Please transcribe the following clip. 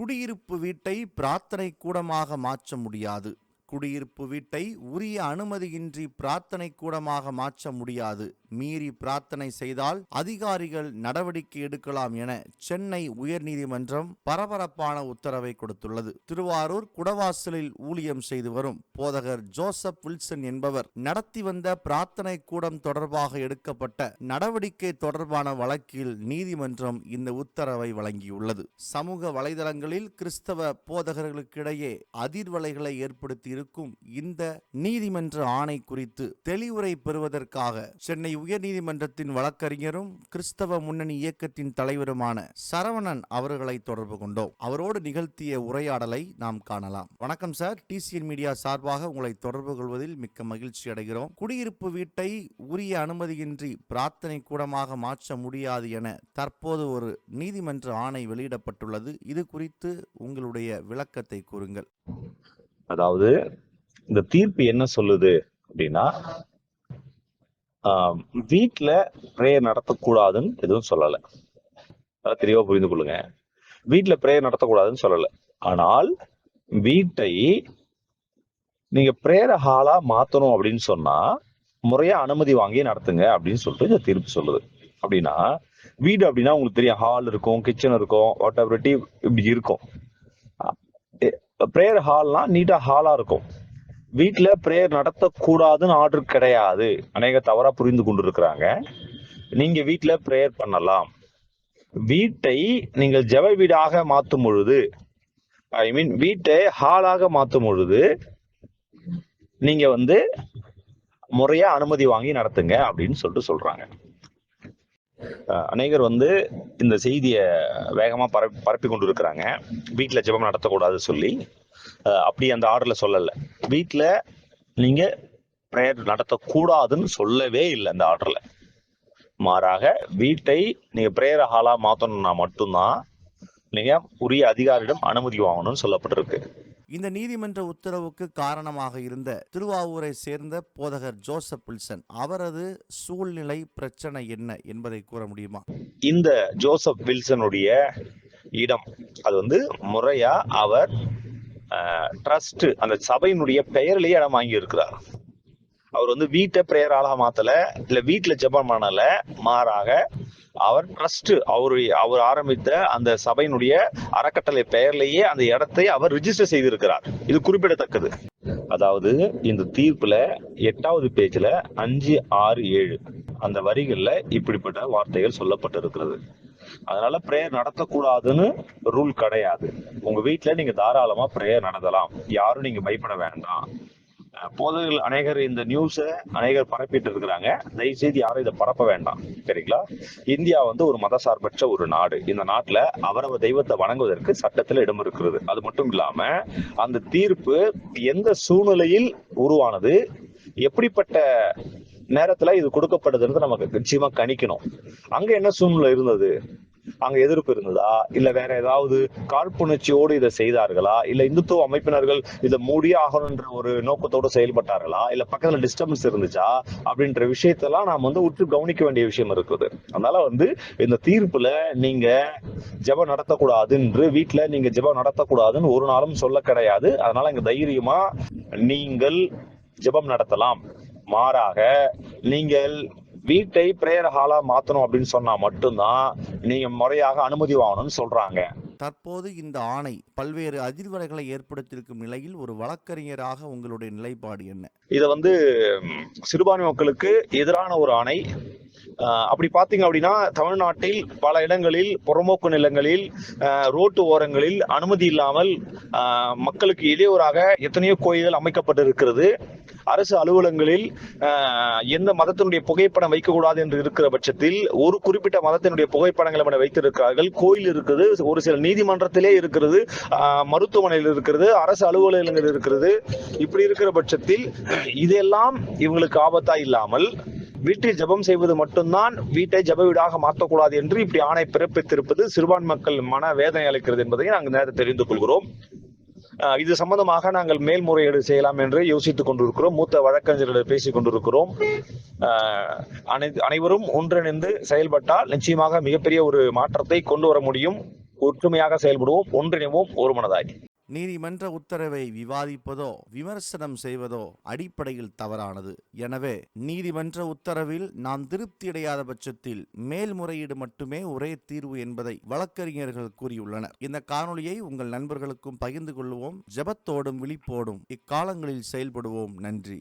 குடியிருப்பு வீட்டை பிரார்த்தனை கூடமாக மாற்ற முடியாது. குடியிருப்பு வீட்டை உரிய அனுமதியின்றி பிரார்த்தனை கூடமாக மாற்ற முடியாது. மீறி பிரார்த்தனை செய்தால் அதிகாரிகள் நடவடிக்கை எடுக்கலாம் என சென்னை உயர்நீதிமன்றம் பரபரப்பான உத்தரவை கொடுத்துள்ளது. திருவாரூர் குடவாசலில் ஊழியம் செய்து வரும் போதகர் ஜோசப் வில்சன் என்பவர் நடத்தி வந்த பிரார்த்தனை கூடம் தொடர்பாக எடுக்கப்பட்ட நடவடிக்கை தொடர்பான வழக்கில் நீதிமன்றம் இந்த உத்தரவை வழங்கியுள்ளது. சமூக வலைதளங்களில் கிறிஸ்தவ போதகர்களுக்கிடையே அதிர்வலைகளை ஏற்படுத்தி இருக்கும் இந்த நீதிமன்ற ஆணை குறித்து தெளிவுரை பெறுவதற்காக சென்னை உயர்நீதிமன்றத்தின் வழக்கறிஞரும் கிறிஸ்தவ முன்னணி இயக்கத்தின் தலைவருமான சரவணன் அவர்களை தொடர்பு கொண்டோம். அவரோடு நிகழ்த்திய உரையாடலை நாம் காணலாம். வணக்கம் சார். டிசிஎன் மீடியா சார்பாக உங்களை தொடர்பு கொள்வதில் மிக்க மகிழ்ச்சி அடைகிறோம். குடியிருப்பு வீட்டை உரிய அனுமதியின்றி பிரார்த்தனை கூடமாக மாற்ற முடியாது என தற்போது ஒரு நீதிமன்ற ஆணை வெளியிடப்பட்டுள்ளது. இது குறித்து உங்களுடைய விளக்கத்தை கூறுங்கள். அதாவது இந்த தீர்ப்பு என்ன சொல்லுது அப்படின்னா வீட்டில் ப்ரேயர் நடத்தக்கூடாதுன்னு எதுவும் சொல்லலை. அதை தெளிவாக புரிந்து கொள்ளுங்க. வீட்டில் ப்ரேயர் நடத்தக்கூடாதுன்னு சொல்லலை. ஆனால் வீட்டை நீங்க பிரேயர் ஹாலா மாத்தணும் அப்படின்னு சொன்னா முறையா அனுமதி வாங்கி நடத்துங்க அப்படின்னு சொல்லிட்டு இந்த தீர்ப்பு சொல்லுது. அப்படின்னா வீடு அப்படின்னா உங்களுக்கு தெரியும் ஹால் இருக்கும் கிச்சன் இருக்கும் வாட் எவர் இப்படி இருக்கும். ப்ரேயர் ஹால்னால் நீட்டா ஹாலா இருக்கும். வீட்ல ப்ரேயர் நடத்தக்கூடாதுன்னு ஆர்டர் கிடையாது. அநேக தவறா புரிந்து கொண்டு இருக்கிறாங்க நீங்க வீட்டுல ப்ரேயர் பண்ணலாம். வீட்டை நீங்கள் ஜெப வீடாக மாத்தும் பொழுது ஐ மீன் வீட்டை ஹாலாக மாத்தும் பொழுது நீங்க வந்து முறையா அனுமதி வாங்கி நடத்துங்க அப்படின்னு சொல்லிட்டு சொல்றாங்க. அநேகர் வந்து இந்த செய்தியை வேகமா பரப்பி பரப்பி கொண்டு இருக்கிறாங்க வீட்டில் ஜெபம் நடத்தக்கூடாது சொல்லி அப்படி அந்த ஆர்டர்ல சொல்லல. வீட்டில் நீங்க ப்ரேயர் நடத்தக்கூடாதுன்னு சொல்லவே இல்லை அந்த ஆர்டர்ல. மாறாக வீட்டை நீங்க பிரேயர் ஹாலா மாத்தணும்னா மட்டும்தான் நீங்க உரிய அதிகாரியிடம் அனுமதி வாங்கணும்னு சொல்லப்பட்டிருக்கு. இந்த நீதிமன்ற உத்தரவுக்கு காரணமாக இருந்த திருவாவூரை சேர்ந்த போதகர் ஜோசப் வில்சன் அவரது சூழ்நிலை பிரச்சனை என்ன என்பதை கூற முடியுமா? இந்த ஜோசப் வில்சனுடைய இடம் அது வந்து முறையா அவர் ட்ரஸ்ட் அந்த சபையினுடைய பெயர்லேயே இடம் வாங்கி இருக்கிறார் அவர் வந்து வீட்டை பிரேயர் ஆளாக மாத்தல இல்ல வீட்டுல ஜெபம் பண்ணல மாறாக அவர் ட்ரஸ்ட் அவருடைய அவர் ஆரம்பித்த அந்த சபையினுடைய அறக்கட்டளை பெயர்லேயே அந்த இடத்தை அவர் ரிஜிஸ்டர் செய்திருக்கிறார். இது குறிப்பிடத்தக்கது. அதாவது இந்த தீர்ப்புல எட்டாவது பேஜ்ல அஞ்சு ஆறு ஏழு. அந்த வரிகள்ல இப்படிப்பட்ட வார்த்தைகள் சொல்லப்பட்டிருக்கிறது. அதனால பிரேயர் நடத்தக்கூடாதுன்னு ரூல் கிடையாது. உங்க வீட்டில் நீங்க தாராளமா பிரேயர் நடத்தலாம். யாரும் நீங்க பயப்பட வேண்டாம். அஹ் அநேகர் இந்த நியூஸை அநேகர் பரப்பிட்டு இருக்கிறாங்க. தயவுசெய்து யாரும் இதை பரப்ப வேண்டாம். சரிங்களா? இந்தியா வந்து ஒரு மதசார்பற்ற ஒரு நாடு. இந்த நாட்டுல அவரவ தெய்வத்தை வணங்குவதற்கு சட்டத்துல இடம் இருக்கிறது. அது மட்டும் இல்லாம அந்த தீர்ப்பு எந்த சூழ்நிலையில் உருவானது எப்படிப்பட்ட நேரத்துல இது கொடுக்கப்படுதுன்னு நமக்கு நிச்சயமா கணிக்கணும். அங்க என்ன சூழ்நிலை இருந்தது? அங்க எதிர்ப்பு இருந்ததா? இல்ல வேற ஏதாவது காழ்ப்புணர்ச்சியோடு இதை செய்தார்களா? இல்ல இந்துத்துவ அமைப்பினர்கள் இதை மூடியே ஆகணுன்ற ஒரு நோக்கத்தோடு செயல்பட்டார்களா? இல்ல பக்கத்துல டிஸ்டர்பன்ஸ் இருந்துச்சா? அப்படின்ற விஷயத்தெல்லாம் நாம் வந்து உற்று கவனிக்க வேண்டிய விஷயம் இருக்குது. அதனால வந்து இந்த தீர்ப்புல நீங்க ஜெபம் நடத்தக்கூடாது என்று வீட்டுல நீங்க ஜெபம் நடத்தக்கூடாதுன்னு ஒரு நாளும் சொல்ல கிடையாது. அதனால இங்க தைரியமா நீங்கள் ஜெபம் நடத்தலாம். மாறாக நீங்கள் வீட்டை பிரேயர் ஹாலா மாத்தணும் அப்படின்னு சொன்னா மட்டும்தான் நீங்க முறையாக அனுமதி வாங்கணும்னு சொல்றாங்க. தற்போது இந்த ஆணை பல்வேறு அதிர்வலைகளை ஏற்படுத்தியிருக்கும் நிலையில் ஒரு வழக்கறிஞராக உங்களுடைய நிலைப்பாடு என்ன? இத வந்து சிறுபான்மை மக்களுக்கு எதிரான ஒரு ஆணை. அப்படி பாத்தீங்க அப்படின்னா தமிழ்நாட்டில் பல இடங்களில் புறம்போக்கு நிலங்களில் ரோட்டு ஓரங்களில் அனுமதி இல்லாமல் ஆஹ், மக்களுக்கு இடையூறாக எத்தனையோ கோயில்கள் அமைக்கப்பட்டிருக்கிறது. அரசு அலுவலகங்களில் எந்த மதத்தினுடைய புகைப்படம் வைக்கக்கூடாது என்று இருக்கிற பட்சத்தில் ஒரு குறிப்பிட்ட மதத்தினுடைய புகைப்படங்களை என வைத்திருக்கிறார்கள். கோயில் இருக்குது ஒரு சில நீதிமன்றத்திலே இருக்கிறது மருத்துவமனையில் இருக்கிறது அரசு அலுவலகங்கள் இருக்கிறது. இப்படி இருக்கிற பட்சத்தில் இதெல்லாம் இவங்களுக்கு ஆபத்தா இல்லாமல் வீட்டில் ஜெபம் செய்வது மட்டும்தான் வீட்டை ஜப வீடாக மாற்றக்கூடாது என்று இப்படி ஆணை பிறப்பித்திருப்பது சிறுபான்மை மக்கள் மன வேதனை அளிக்கிறது என்பதை நாங்கள் நேரத்தை தெரிந்து கொள்கிறோம். இது சம்பந்தமாக நாங்கள் மேல்முறையீடு செய்யலாம் என்று யோசித்துக் கொண்டிருக்கிறோம். மூத்த வழக்கறிஞர்களிடம் பேசிக் கொண்டிருக்கிறோம். அனை- அனைவரும் ஒன்றிணைந்து செயல்பட்டால் நிச்சயமாக மிகப்பெரிய ஒரு மாற்றத்தை கொண்டு வர முடியும். ஒற்றுமையாக செயல்படுவோம் ஒன்றிணைவோம் ஒரு மனதாய் நீதிமன்ற உத்தரவை விவாதிப்பதோ விமர்சனம் செய்வதோ அடிப்படையில் தவறானது. எனவே நீதிமன்ற உத்தரவில் நாம் திருப்தியடையாத பட்சத்தில் மேல்முறையீடு மட்டுமே ஒரே தீர்வு என்பதை வழக்கறிஞர்கள் கூறியுள்ளனர். இந்த காணொளியை உங்கள் நண்பர்களுக்கும் பகிர்ந்து கொள்வோம். ஜெபத்தோடும் விழிப்போடும் இக்காலங்களில் செயல்படுவோம். நன்றி.